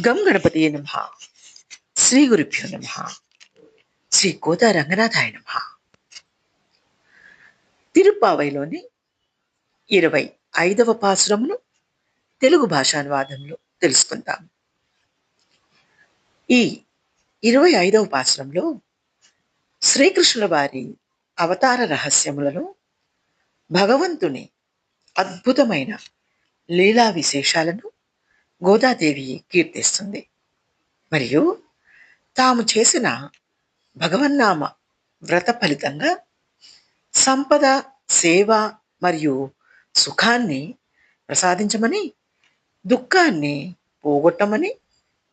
గం గణపతి నమ. శ్రీ గురుభ్యో నమ. శ్రీ కోదా రంగనాథాయ నమ. తిరుపావైలోని ఇరవై ఐదవ పాసురమును తెలుగు భాషానువాదంలో తెలుసుకుందాం. ఈ ఇరవై ఐదవ పాసురంలో శ్రీకృష్ణుల వారి అవతార రహస్యములను భగవంతుని అద్భుతమైన లీలా విశేషాలను గోదాదేవి కీర్తిస్తుంది. మరియు తాము చేసిన భగవన్నామ వ్రత ఫలితంగా సంపద సేవ మరియు సుఖాన్ని ప్రసాదించమని దుఃఖాన్ని పోగొట్టమని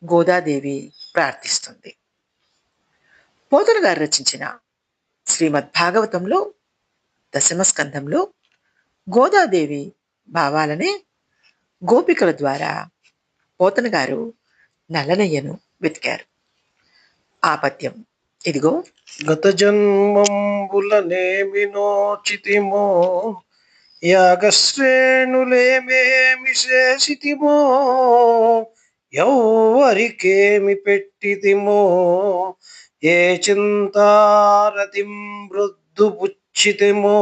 గోదాదేవి ప్రార్థిస్తుంది. పోతులు గారు రచించిన శ్రీమద్ భాగవతంలో దశమ స్కంధంలో గోదాదేవి భావాలనే గోపికల ద్వారా పోతన గారు నల్లనయ్యను వెతికారు. ఆ పద్యం ఇదిగో. గత జన్మంబులనేమి నోచితిమో యాగశ్రేణులేమేమి శేషితిమో ఎవ్వరికేమి పెట్టితిమో ఏ చింతారతిం వృద్ధు పుచ్చితిమో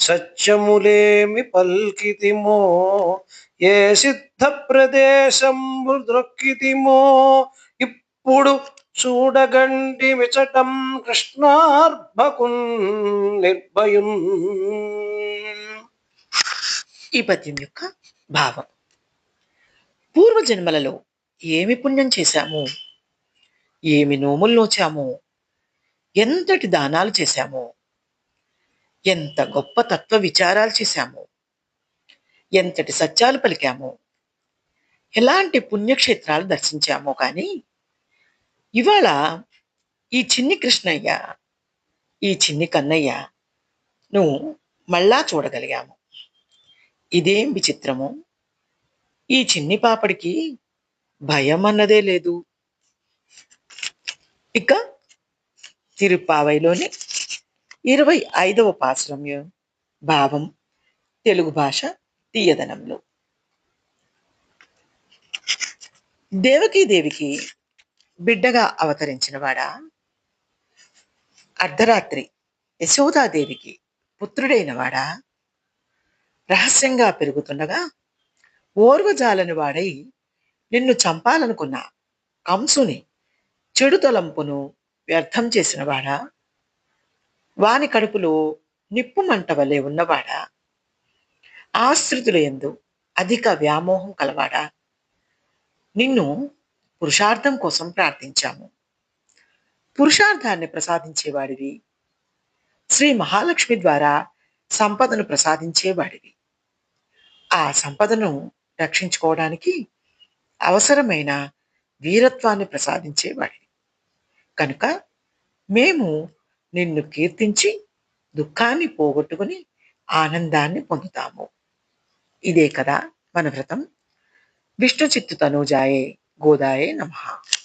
సత్యములేమి పల్కితిమో ఏ సిద్ధ ప్రదేశం దొక్కితిమో. ఇప్పుడు చూడగండి విచటం కృష్ణార్భకున్ నిర్భయున్. ఈ పద్యం యొక్క భావం. పూర్వజన్మలలో ఏమి పుణ్యం చేశాము? ఏమి నోములు నోచాము? ఎంతటి దానాలు చేశాము? ఎంత గొప్ప తత్వ విచారాలు చేశాము ఎంతటి సత్యాలు పలికాము ఎలాంటి పుణ్యక్షేత్రాలు దర్శించామో కానీ ఇవాళ ఈ చిన్ని కృష్ణయ్య ఈ చిన్ని కన్నయ్య నువ్వు మళ్ళా చూడగలిగాము. ఇదేం విచిత్రము? ఈ చిన్ని పాపడికి భయం అన్నదే లేదు. ఇక తిరుపావైలోని ఇరవై ఐదవ పాశ్రమ్యం భావం తెలుగు భాష తీయదనంలో. దేవికి బిడ్డగా అవతరించిన వాడా అర్ధరాత్రి యశోదాదేవికి పుత్రుడైన వాడా రహస్యంగా పెరుగుతుండగా ఓర్వజాలని వాడై నిన్ను చంపాలనుకున్న కంసుని చెడు తలంపును వ్యర్థం చేసిన వాడా వాని కడుపులో నిప్పు మంట వలె ఉన్నవాడా? ఆశ్రితుల ఎందు అధిక వ్యామోహం కలవాడా? నిన్ను పురుషార్థం కోసం ప్రార్థించాము. పురుషార్థాన్ని ప్రసాదించేవాడివి. శ్రీ మహాలక్ష్మి ద్వారా సంపదను ప్రసాదించేవాడివి. ఆ సంపదను రక్షించుకోవడానికి అవసరమైన వీరత్వాన్ని ప్రసాదించేవాడివి. కనుక మేము నిన్ను కీర్తించి దుఃఖాన్ని పోగొట్టుకుని ఆనందాన్ని పొందుతాము. ఇదే కదా మన వ్రతం. విష్ణు చిత్తు తనూజాయే గోదాయే నమః.